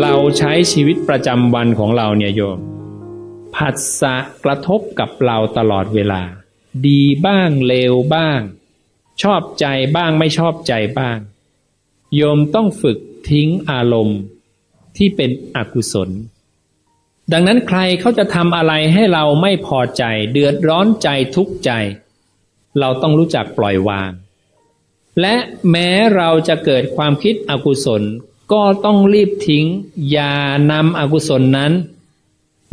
เราใช้ชีวิตประจำวันของเราเนี่ยโยมผัสสะกระทบกับเราตลอดเวลา ดีบ้างเลวบ้าง ชอบใจบ้างไม่ชอบใจบ้าง โยมต้องฝึกทิ้งอารมณ์ที่เป็นอกุศล ดังนั้นใครเขาจะทำอะไรให้เราไม่พอใจเดือดร้อนใจทุกข์ใจ เราต้องรู้จักปล่อยวาง และแม้เราจะเกิดความคิดอกุศล ก็ต้องรีบทิ้ง อย่านำอกุศลนั้น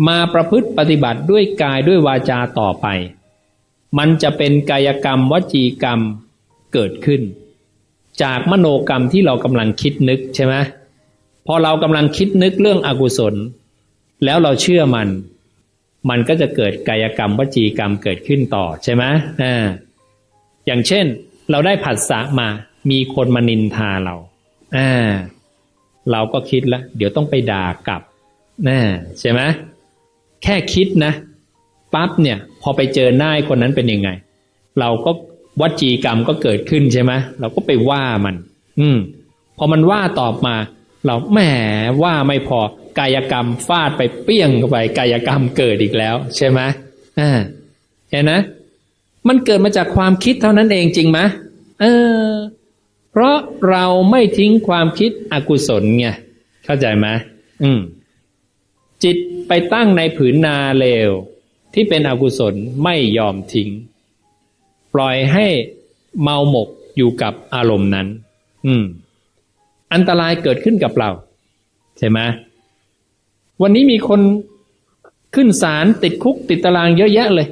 มาประพฤติปฏิบัติด้วยกายด้วยวาจาต่อไป มันจะเป็นกายกรรมวจีกรรมเกิดขึ้น จากมโนกรรมที่เรากำลังคิดนึกใช่ไหมพอเรากำลังคิดนึกเรื่องอกุศล แล้วเราเชื่อมัน มันก็จะเกิดกายกรรมวจีกรรมเกิดขึ้นต่อใช่ไหมอ่าอย่างเช่น เราได้ผัสสะมามีคนมานินทาเราอ่า เราก็คิดแล้วเดี๋ยวต้องไปด่ากลับนะใช่ไหมแค่คิดนะปั๊บเนี่ย พอไปเจอหน้าคนนั้นเป็นยังไง เราก็วัจีกรรมก็เกิดขึ้นใช่ไหมเราก็ไปว่ามัน อืม พอมันว่าตอบมา เราแหมว่าไม่พอกายกรรมฟาดไปเปี้ยงเข้าไปกายกรรมเกิดอีกแล้ว ใช่ไหมอ่าเห็นนะ มันเกิดมาจากความคิดเท่านั้นเองจริงไหมเออ เพราะเราไม่ทิ้งความคิดอกุศลไงเข้าใจไหมอืม จิตไปตั้งในผืนนาเลว ที่เป็นอกุศลไม่ยอมทิ้ง ปล่อยให้เมาหมกอยู่กับอารมณ์นั้น อืม อันตรายเกิดขึ้นกับเรา ใช่ไหมวันนี้มีคนขึ้นศาลติดคุกติดตารางเยอะแยะเลย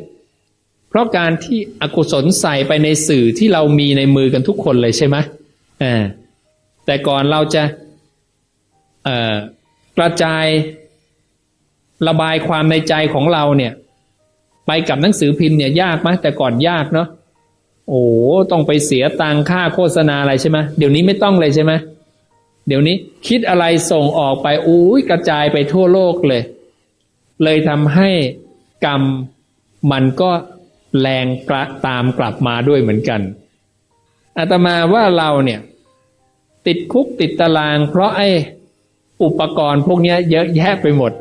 เพราะการที่อกุศลใส่ไปในสื่อที่เรามีในมือกันทุกคนเลยใช่ไหม อ่าแต่ก่อนเราจะเอ่อกระจายระบายความในใจของเราเนี่ย ไปกับหนังสือพิมพ์เนี่ยยากไหมแต่ก่อนยากเนาะโอ้ต้องไปเสียตังค่าโฆษณาอะไรใช่ไหมเดี๋ยวนี้ไม่ต้องเลยใช่ไหมเดี๋ยวนี้คิดอะไรส่งออกไปอุ้ยกระจายไปทั่วโลกเลย เลยทำให้กรรมมันก็แรงกระตามกลับมาด้วยเหมือนกันอาตมาว่าเราเนี่ย ติดคุกติดตาราง เพราะไอ้อุปกรณ์พวกนี้เยอะแยะไปหมด